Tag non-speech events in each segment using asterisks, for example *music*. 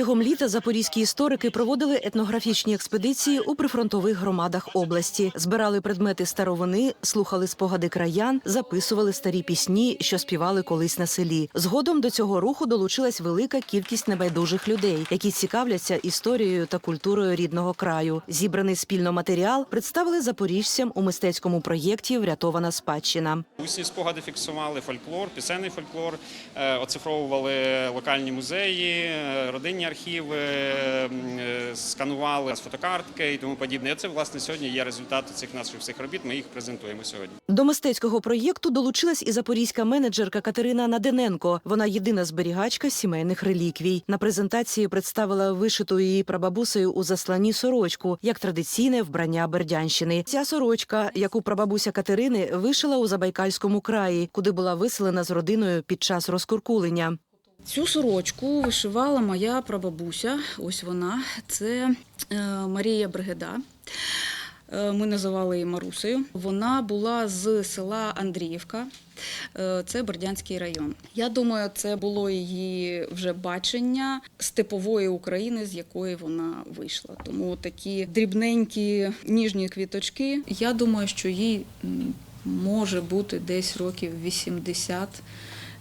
Протягом літа запорізькі історики проводили етнографічні експедиції у прифронтових громадах області, збирали предмети старовини, слухали спогади краян, записували старі пісні, що співали колись на селі. Згодом до цього руху долучилась велика кількість небайдужих людей, які цікавляться історією та культурою рідного краю. Зібраний спільно матеріал представили запоріжцям у мистецькому проєкті Врятована спадщина. Усні спогади фіксували фольклор, пісенний фольклор, е, оцифровували локальні музеї, е, родинні архіви, е, сканували з фотокартки і тому подібне. Це власне сьогодні є результати цих наших всіх робіт. Ми їх презентуємо сьогодні. До мистецького проєкту долучилась і запорізька менеджерка Катерина Надененко. Вона єдина зберігачка сімейних реліквій. На презентації представила вишиту її прабабусею у засланні сорочку як традиційне вбрання Бердянщини. Ця сорочка, яку прабабуся Катерини вишила у Забайкальському краї, куди була виселена з родиною під час розкуркулення. Цю сорочку вишивала моя прабабуся. Ось вона. Це е, Марія Бригеда. Е, Ми називали її Марусею. Вона була з села Андріївка. Е, Це Бердянський район. Я думаю, це було її вже бачення степової України, з якої вона вийшла. Тому такі дрібненькі ніжні квіточки. Я думаю, що їй може бути десь років 80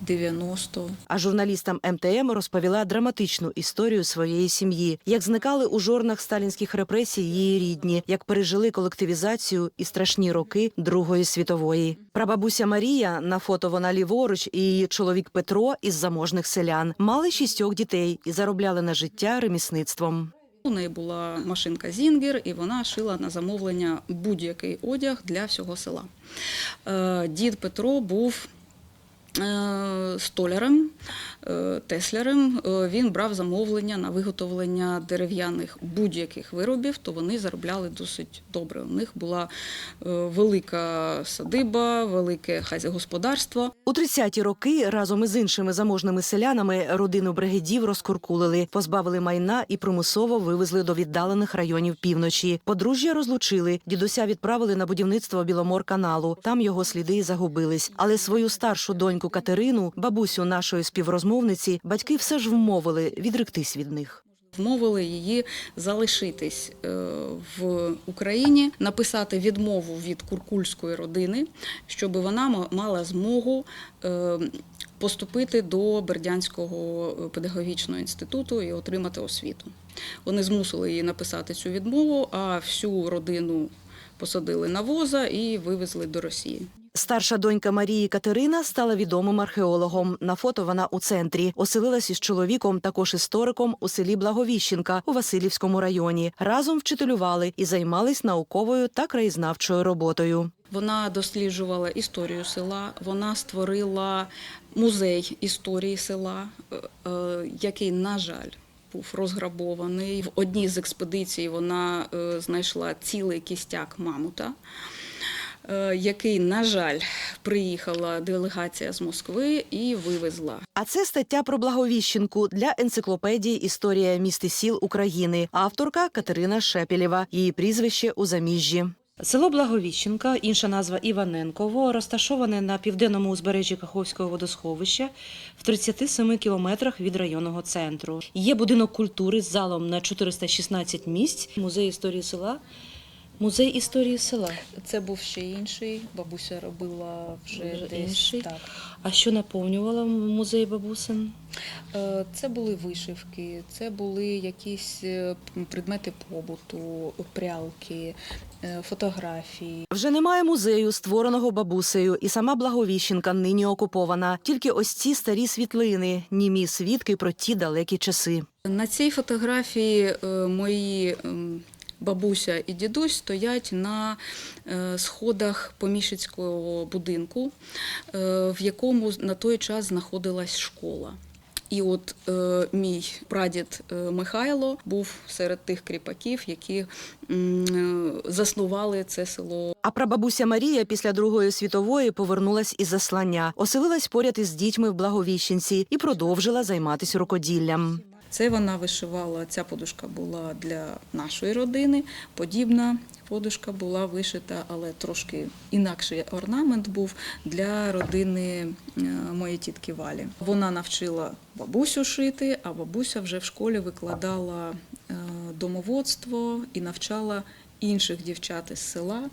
90. А журналістам МТМ розповіла драматичну історію своєї сім'ї, як зникали у жорнах сталінських репресій її рідні, як пережили колективізацію і страшні роки Другої світової. Прабабуся Марія на фото вона ліворуч, і її чоловік Петро із заможних селян мали шістьох дітей і заробляли на життя ремісництвом. У неї була машинка Зінгер, і вона шила на замовлення будь-який одяг для всього села. Е, Дід Петро був столярем, е, теслярем. Е, Він брав замовлення на виготовлення дерев'яних будь-яких виробів, то вони заробляли досить добре. У них була е, велика садиба, велике хазяйгосподарство. У 30-ті роки разом із іншими заможними селянами родину бригадів розкуркулили, позбавили майна і примусово вивезли до віддалених районів півночі. Подружжя розлучили. Дідуся відправили на будівництво Біломор-каналу. Там його сліди загубились. Але свою старшу доньку Катерину, бабусю нашої співрозмовниці, батьки все ж вмовили відректись від них. Вмовили її залишитись е, в Україні, написати відмову від куркульської родини, щоб вона мала змогу е, поступити до Бердянського педагогічного інституту і отримати освіту. Вони змусили її написати цю відмову, а всю родину посадили на воза і вивезли до Росії. Старша донька Марії Катерина стала відомим археологом. На фото вона у центрі. Оселилась із чоловіком, також істориком у селі Благовіщенка у Васильівському районі. Разом вчителювали і займались науковою та краєзнавчою роботою. Вона досліджувала історію села. Вона створила музей історії села, е, е, який, на жаль, був розграбований. В одній з експедицій вона е, знайшла цілий кістяк мамута. Е, Який, на жаль, приїхала делегація з Москви і вивезла. А це стаття про Благовіщенку для енциклопедії Історія міст і сіл України. Авторка Катерина Шепелєва. Її прізвище у заміжжі. Село Благовіщенка, інша назва Іваненково, розташоване на південному узбережжі Каховського водосховища в 37 кілометрах від районного центру. Є будинок культури з залом на 416 місць, музей історії села. Музей історії села. Це був ще інший. Бабуся робила вже, десь інший? так. А що наповнювала музей бабусин? Е, Це були вишивки, це були якісь е, предмети побуту, прялки, е, фотографії. Вже немає музею, створеного бабусею, і сама Благовіщенка нині окупована. Тільки ось ці старі світлини, німі свідки про ті далекі часи. На цій фотографії мої бабуся і дідусь стоять на е, сходах поміщицького будинку, е, в якому на той час знаходилась школа. І от е, мій прадід е, Михайло був серед тих кріпаків, які м, заснували це село А прабабуся Марія після Другої світової повернулась із заслання, оселилась поряд із дітьми в Благовіщенці і продовжила займатися рукоділлям. Це вона вишивала. Ця подушка була для нашої родини. Подібна подушка була вишита, але трошки інакший орнамент був для родини е, моєї тітки Валі. Вона навчила бабусю шити, а бабуся вже в школі викладала е, домоводство і навчала інших дівчат із села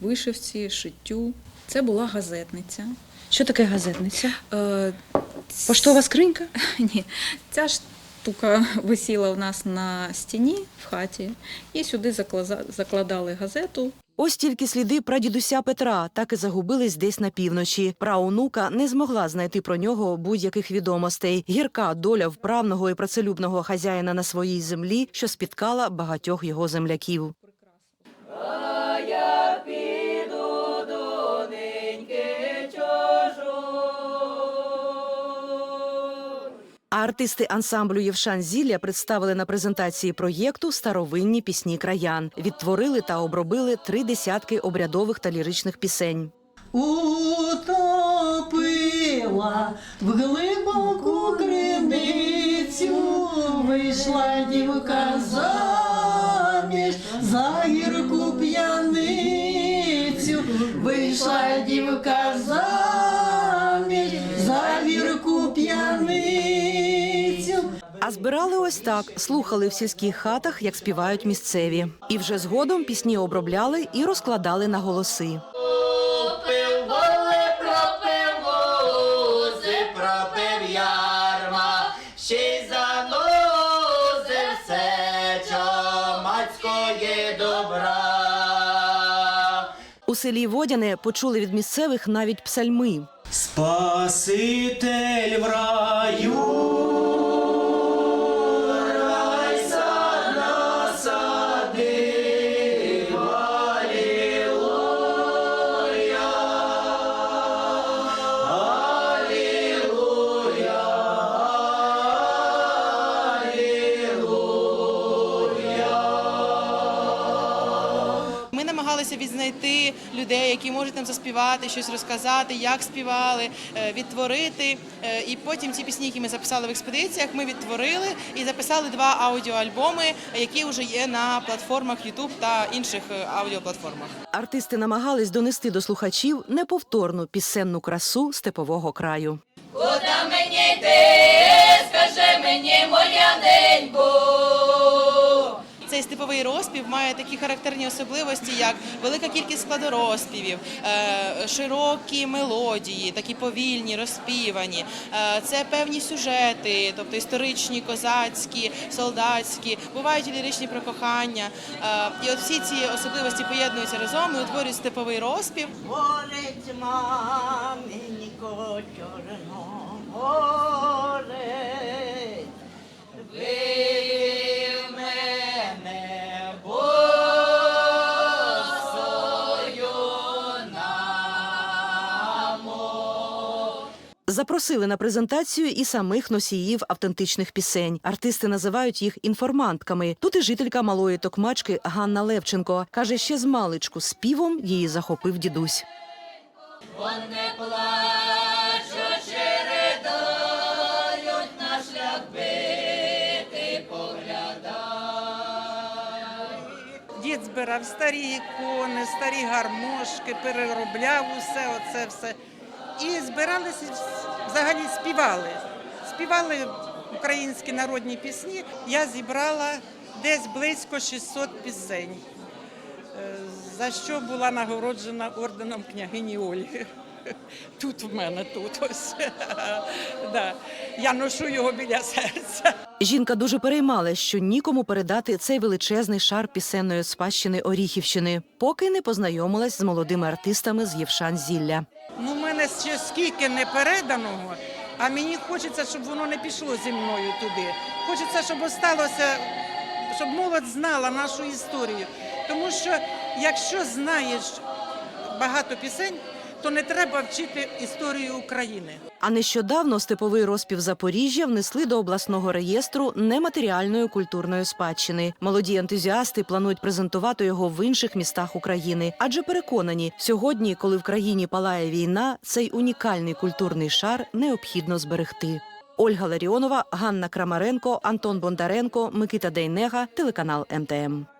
вишивці, шиттю. Це була газетниця. Що таке газетниця? Е, Поштова скринька? *laughs* Ні, ця штука *laughs* висіла у нас на стіні в хаті, і сюди закладали газету. Ось тільки сліди прадідуся Петра так і загубились десь на півночі. Праонука не змогла знайти про нього будь-яких відомостей. Гірка доля вправного і працелюбного хазяїна на своїй землі, що спіткала багатьох його земляків. Артисти ансамблю Євшан Зілля представили на презентації проєкту старовинні пісні краян. Відтворили та обробили три десятки обрядових та ліричних пісень. Утопила в глибоку криницю, вийшла дівка заміж за гірку п'яницю, вийшла дівка заміж за гірку п'яницю. А збирали ось так, слухали в сільських хатах, як співають місцеві. І вже згодом пісні обробляли і розкладали на голоси. У селі Водяне почули від місцевих навіть псальми. Спаситель в раю. Намагалися відзнайти людей, які можуть нам заспівати, щось розказати, як співали, е, відтворити. Е, І потім ці пісні, які ми записали в експедиціях, ми відтворили і записали два аудіоальбоми, які вже є на платформах YouTube та інших е, аудіоплатформах. Артисти намагались донести до слухачів неповторну пісенну красу степового краю. Куда мені йти, Цей розпів має такі характерні особливості, як велика кількість складорозпівів, е, широкі мелодії, такі повільні, розпівані. Е, Це певні сюжети, тобто історичні, козацькі, солдатські, бувають ліричні про кохання. Е, І от всі ці особливості поєднуються разом і утворюють степовий розпів. Горить Запросили на презентацію і самих носіїв автентичних пісень. Артисти називають їх інформантками. Тут і жителька малої токмачки Ганна Левченко каже, ще з маличку співом її захопив дідусь. Вони плачуть. Дід збирав старі ікони, старі гармошки, переробляв усе, оце все. І збиралися, взагалі співали. Співали українські народні пісні. Я зібрала десь близько 600 пісень, е, за що була нагороджена орденом княгині Ольги. *laughs* Тут в мене, тут ось. *laughs* Да. Я ношу його біля серця. Жінка дуже переймалась, що нікому передати цей величезний шар пісенної спадщини Оріхівщини, поки не познайомилась з молодими артистами з Євшан Зілля. Мене ще скільки не переданого, а мені хочеться, щоб воно не пішло зі мною туди. Хочеться, щоб осталося, щоб молодь знала нашу історію. Тому що якщо знаєш багато пісень, то не треба вчити історію України. А нещодавно степовий розпів Запоріжжя внесли до обласного реєстру нематеріальної культурної спадщини. Молоді ентузіасти планують презентувати його в інших містах України, адже переконані, сьогодні, коли в країні палає війна, цей унікальний культурний шар необхідно зберегти. Ольга Ларіонова, Ганна Крамаренко, Антон Бондаренко, Микита Дейнега, телеканал МТМ.